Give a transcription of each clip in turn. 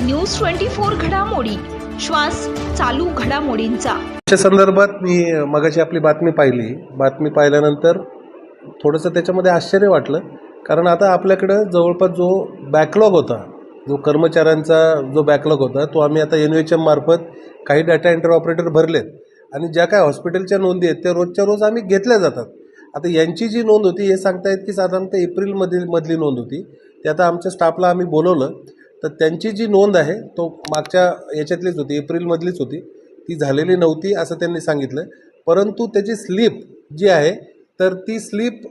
News twenty four घडामोडी. श्वास चालू घडामोडींचा. त्याच्या संदर्भात मी मगाशी आपली बातमी पाहिली. बातमी पाहिल्यानंतर थोडंसं त्याच्यामध्ये आश्चर्य वाटलं. कारण आता आपल्याकडं जवळपास जो बॅकलॉग होता जो कर्मचाऱ्यांचा जो बॅकलॉग होता तो आम्ही आता एन एच एम मार्फत काही डाटा एंटर ऑपरेटर भरलेत. आणि ज्या काय हॉस्पिटलच्या नोंदी आहेत त्या रोजच्या रोज आम्ही घेतल्या जातात. आता यांची जी नोंद होती हे सांगतायत की साधारणतः एप्रिलमधील मधली नोंद होती. ते आता आमच्या स्टाफला आम्ही बोलवलं. तर त्यांची जी नोंद आहे तो मागच्या याच्यातलीच होती एप्रिलमधलीच होती. ती झालेली नव्हती असं त्यांनी सांगितलं परंतु त्याची स्लीप जी आहे तर ती स्लीप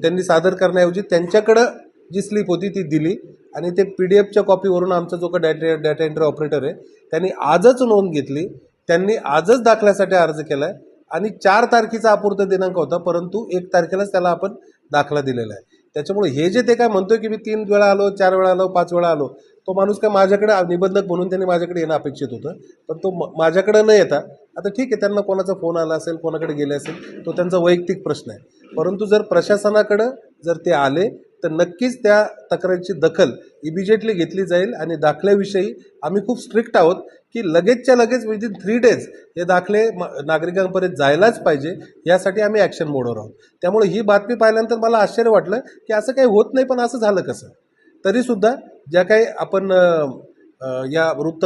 त्यांनी सादर करण्याऐवजी त्यांच्याकडं जी स्लीप होती ती दिली. आणि ते पी डी एफच्या कॉपीवरून आमचा जो का डॅटा डॅटा एंट्री ऑपरेटर आहे त्यांनी आजच नोंद घेतली. त्यांनी आजच दाखल्यासाठी अर्ज केला आहे आणि चार तारखेचा अपूर्त दिनांक होता परंतु एक तारखेलाच त्याला आपण दाखला दिलेला आहे. त्याच्यामुळे हे जे ते काय म्हणतोय की मी तीन वेळा आलो चार वेळा आलो पाच वेळा आलो तो माणूस काय माझ्याकडे निबंधक म्हणून त्यांनी माझ्याकडे येणं अपेक्षित होतं. पण तो म- माझ्याकडे न येता आता ठीक आहे त्यांना कोणाचा फोन आला असेल कोणाकडे गेले असेल तो त्यांचा वैयक्तिक प्रश्न आहे. परंतु जर प्रशासनाकडं जर ते आले तर नक्कीच त्या तक्रारीची दखल इमिजिएटली घेतली जाईल आणि दाखल्याविषयी आम्ही खूप स्ट्रिक्ट आहोत की लगेचच्या लगेच विदिन थ्री डेज हे दाखले म- नागरिकांपर्यंत जायलाच पाहिजे यासाठी आम्ही ॲक्शन मोडवर आहोत. त्यामुळे ही बातमी पाहिल्यानंतर मला आश्चर्य वाटलं की असं काही होत नाही पण असं झालं कसं? तरीसुद्धा ज्या काही आपण या वृत्त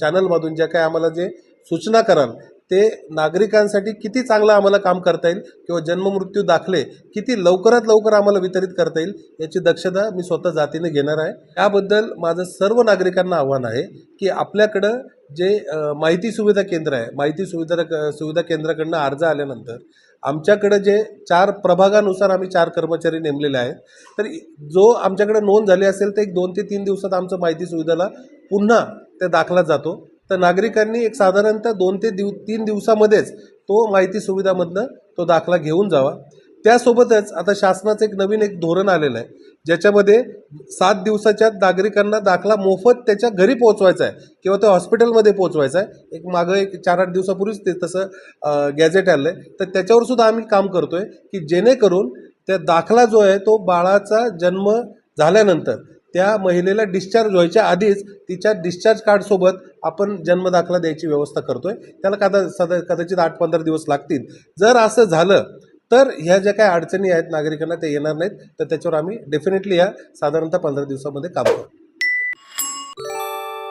चॅनलमधून ज्या काही आम्हाला जे सूचना कराल ते नागरिकांसाठी किती चांगलं आम्हाला काम करता येईल किंवा जन्ममृत्यू दाखले किती लवकरात लवकर आम्हाला वितरित करता येईल याची दक्षता मी स्वतः जातीने घेणार आहे. त्याबद्दल माझं सर्व नागरिकांना आव्हान आहे की आपल्याकडं जे माहिती सुविधा केंद्र आहे माहिती सुविधा सुविधा केंद्राकडनं अर्ज आल्यानंतर आमच्याकडे जे चार प्रभागानुसार आम्ही चार कर्मचारी नेमलेले आहेत. तर जो आमच्याकडे नोंद झाली असेल तर एक दोन ते तीन दिवसात आमचं माहिती सुविधाला पुन्हा ते दाखला जातो. तर नागरिकांनी एक साधारणतः दोन ते दिव तीन दिवसामध्येच तो माहिती सुविधामधनं तो दाखला घेऊन जावा. त्यासोबतच आता शासनाचं एक नवीन एक धोरण आलेलं आहे ज्याच्यामध्ये सात दिवसाच्या नागरिकांना दाखला मोफत त्याच्या घरी पोहोचवायचा आहे किंवा त्या हॉस्पिटलमध्ये पोहोचवायचा आहे. एक मागं एक चार आठ दिवसापूर्वीच ते तसं गॅझेट आलं आहे तर त्याच्यावर सुद्धा आम्ही काम करतो आहे की जेणेकरून त्या दाखला जो आहे तो बाळाचा जन्म झाल्यानंतर त्या महिलेला डिस्चार्ज व्हायच्या आधीच तिच्या डिस्चार्ज कार्डसोबत आपण जन्मदाखला द्यायची व्यवस्था करतोय. त्याला कदा सदा कदाचित आठ पंधरा दिवस लागतील. जर असं झालं तर ह्या ज्या काही अडचणी आहेत नागरिकांना ते येणार नाहीत. तर त्याच्यावर आम्ही डेफिनेटली या साधारणतः पंधरा दिवसामध्ये काम करू.